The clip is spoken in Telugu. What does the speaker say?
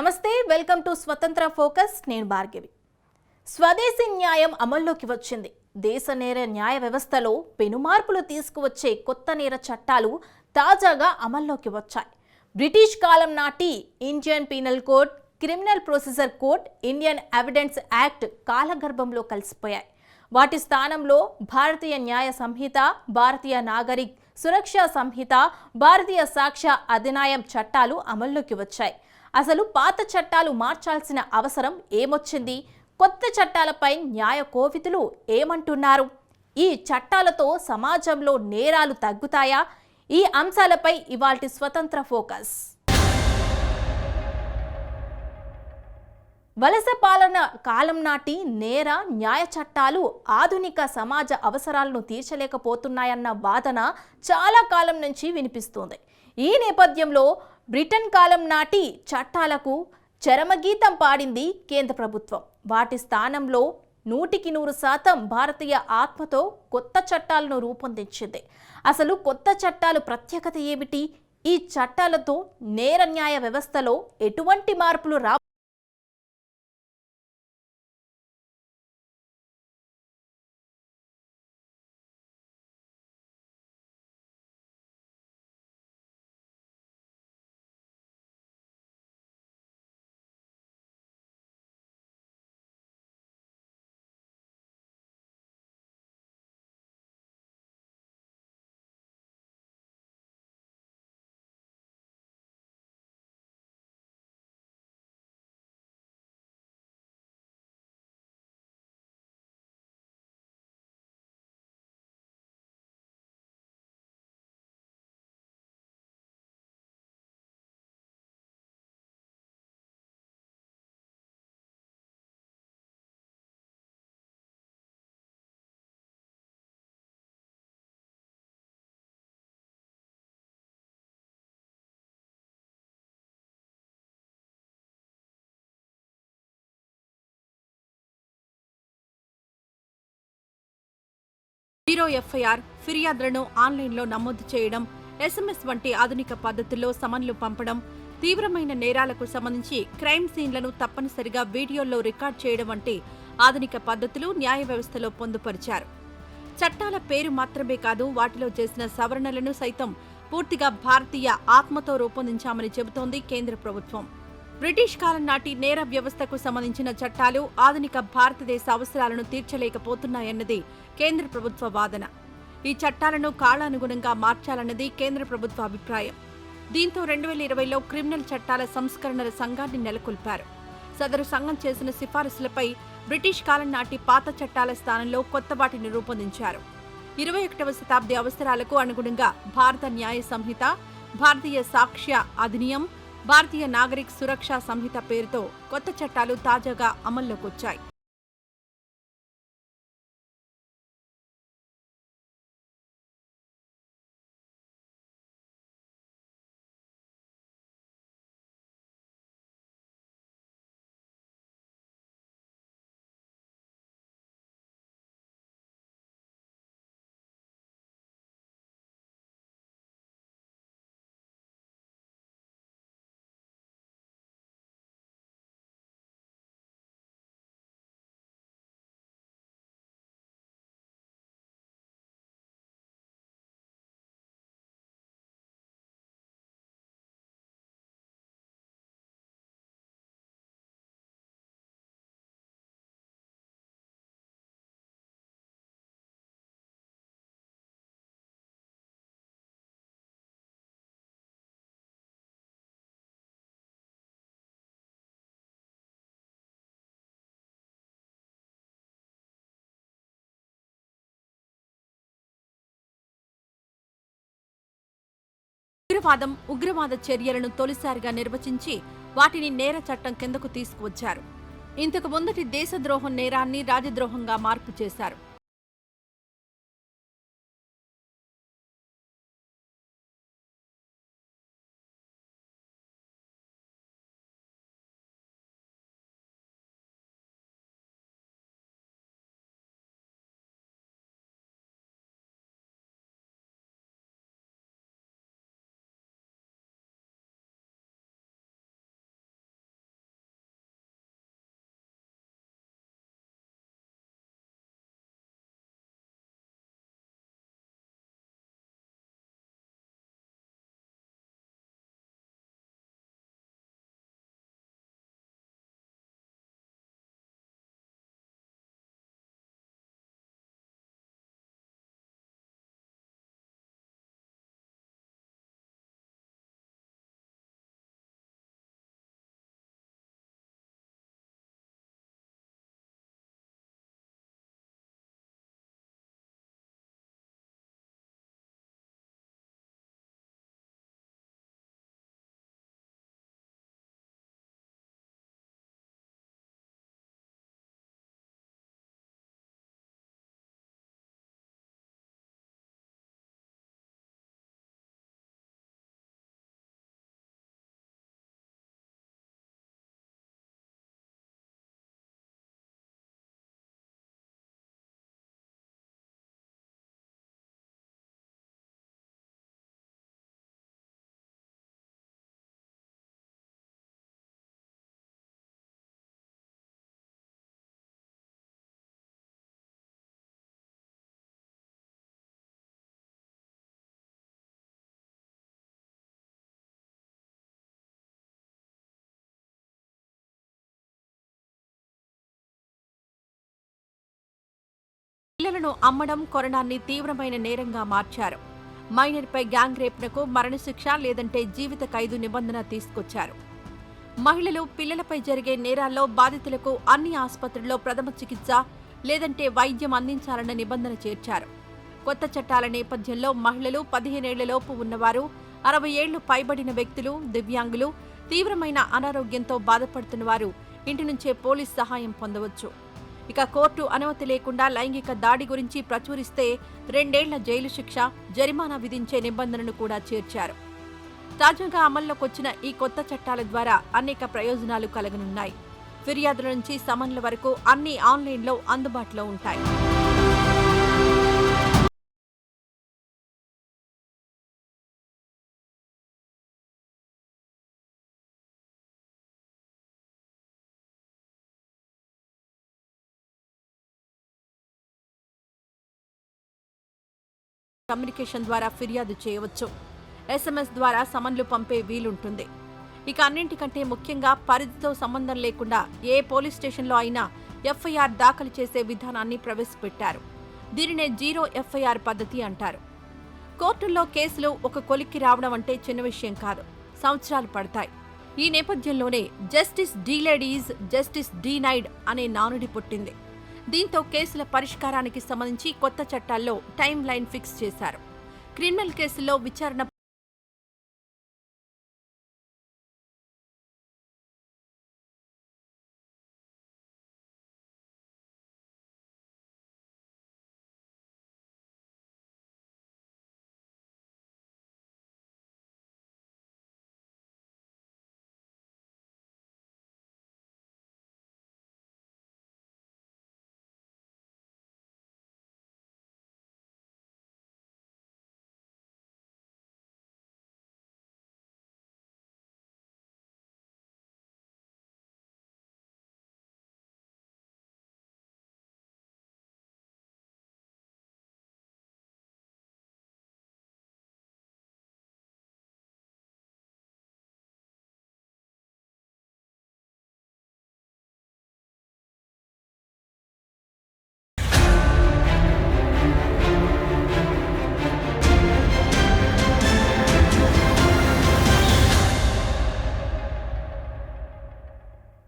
నమస్తే వెల్కమ్ టు స్వతంత్ర ఫోకస్. నేను భార్గవి. స్వదేశీ న్యాయం అమల్లోకి వచ్చింది. దేశ నేర న్యాయ వ్యవస్థలో పెనుమార్పులు తీసుకువచ్చే కొత్త నేర చట్టాలు తాజాగా అమల్లోకి వచ్చాయి. బ్రిటిష్ కాలం నాటి Indian penal code criminal procedure code Indian evidence act కాలగర్భంలో కలిసిపోయాయి. వాటి స్థానంలో భారతీయ న్యాయ సంహిత భారతీయ నాగరిక్ సురక్షా సంహిత భారతీయ సాక్ష్య అధినాయం చట్టాలు అమల్లోకి వచ్చాయి. అసలు పాత చట్టాలు మార్చాల్సిన అవసరం ఏమొచ్చింది? కొత్త చట్టాలపై న్యాయ కోవితులు ఏమంటున్నారు? ఈ చట్టాలతో సమాజంలో నేరాలు తగ్గుతాయా? ఈ అంశాలపై ఇవాల్టి స్వతంత్ర ఫోకస్. వలస పాలన కాలం నాటి నేర న్యాయ చట్టాలు ఆధునిక సమాజ అవసరాలను తీర్చలేకపోతున్నాయన్న వాదన చాలా కాలం నుంచి వినిపిస్తోంది. ఈ నేపథ్యంలో బ్రిటన్ కాలం నాటి చట్టాలకు చరమగీతం పాడింది కేంద్ర ప్రభుత్వం. వాటి స్థానంలో నూటికి నూరు శాతం భారతీయ ఆత్మతో కొత్త చట్టాలను రూపొందించింది. అసలు కొత్త చట్టాలు ప్రత్యేకత ఏమిటి? ఈ చట్టాలతో నేర న్యాయ వ్యవస్థలో ఎటువంటి మార్పులు రా జీరో ఎఫ్ఐఆర్ ఫిర్యాదులను ఆన్లైన్లో నమోదు చేయడం ఎస్ఎంఎస్ వంటి ఆధునిక పద్ధతుల్లో సమన్లు పంపడం తీవ్రమైన నేరాలకు సంబంధించి క్రైమ్ సీన్లను తప్పనిసరిగా వీడియోల్లో రికార్డ్ చేయడం వంటి ఆధునిక పద్ధతులు న్యాయ వ్యవస్థలో పొందుపరిచారు. చట్టాల పేరు మాత్రమే కాదు వాటిలో చేసిన సవరణలను సైతం పూర్తిగా భారతీయ ఆత్మతో రూపొందించామని చెబుతోంది కేంద్ర ప్రభుత్వం. బ్రిటిష్ కాలం నాటి నేర వ్యవస్థకు సంబంధించిన చట్టాలు ఆధునిక భారతదేశ అవసరాలను తీర్చలేకపోతున్నాయన్నది కేంద్ర ప్రభుత్వ వాదన. ఈ చట్టాలను కాలానుగుణంగా మార్చాలన్నది కేంద్ర ప్రభుత్వ అభిప్రాయం. దీంతో రెండు వేల ఇరవైలో క్రిమినల్ చట్టాల సంస్కరణల సంఘాన్ని నెలకొల్పారు. సదరు సంఘం చేసిన సిఫారసులపై బ్రిటిష్ కాలం నాటి పాత చట్టాల స్థానంలో కొత్త వాటిని రూపొందించారు. ఇరవై ఒకటవ శతాబ్ది అవసరాలకు అనుగుణంగా భారత న్యాయ సంహిత భారతీయ సాక్ష్య అధినియం భారతీయ నాగరిక్ సురక్షా సంహిత పేరుతో కొత్త చట్టాలు తాజాగా అమల్లోకొచ్చాయి. ఉగ్రవాదం ఉగ్రవాద చర్యలను తొలిసారిగా నిర్వచించి వాటిని నేర చట్టం కిందకు తీసుకువచ్చారు. ఇంతకు ముందటి దేశద్రోహం నేరాన్ని రాజద్రోహంగా మార్పు చేశారు. మహిళలను అమ్మడం కొనడాన్ని తీవ్రమైన నేరంగా మార్చారు. మైనర్పై గ్యాంగ్ రేప్నకు మరణశిక్ష లేదంటే జీవిత ఖైదు నిబంధన తీసుకొచ్చారు. మహిళలు పిల్లలపై జరిగే నేరాల్లో బాధితులకు అన్ని ఆసుపత్రుల్లో ప్రథమ చికిత్స లేదంటే వైద్యం అందించాలన్న నిబంధన చేర్చారు. కొత్త చట్టాల నేపథ్యంలో మహిళలు పదిహేనేళ్ళలోపు ఉన్నవారు అరవై ఏళ్ళు పైబడిన వ్యక్తులు దివ్యాంగులు తీవ్రమైన అనారోగ్యంతో బాధపడుతున్న వారు ఇంటి నుంచే పోలీస్ సహాయం పొందవచ్చు. ఇక కోర్టు అనుమతి లేకుండా లైంగిక దాడి గురించి ప్రచురిస్తే రెండేళ్ళ జైలు శిక్ష జరిమానా విధించే నిబంధనను కూడా చేర్చారు. తాజాగా అమల్లోకొచ్చిన ఈ కొత్త చట్టాల ద్వారా అనేక ప్రయోజనాలు కలగనున్నాయి. ఫిర్యాదుల నుంచి సమన్ల వరకు అన్ని ఆన్లైన్లో అందుబాటులో ఉంటాయి. కమ్యూనికేషన్ ద్వారా ఫిర్యాదు చేయవచ్చు. ఎస్ఎంఎస్ ద్వారా సమన్లు పంపే వీలుంటుంది. ఇక అన్నింటికంటే ముఖ్యంగా పరిధితో సంబంధం లేకుండా ఏ పోలీస్ స్టేషన్లో అయినా ఎఫ్ఐఆర్ దాఖలు చేసే విధానాన్ని ప్రవేశపెట్టారు. దీనినే జీరో ఎఫ్ఐఆర్ పద్ధతి అంటారు. కోర్టుల్లో కేసులు ఒక కొలిక్కి రావడం అంటే చిన్న విషయం కాదు. సంవత్సరాలు పడతాయి. ఈ నేపథ్యంలోనే justice delayed is justice denied అనే నానుడి పుట్టింది. దీంతో కేసుల పరిష్కారానికి సంబంధించి కొత్త చట్టాల్లో టైం లైన్ ఫిక్స్ చేశారు. క్రిమినల్ కేసుల్లో విచారణ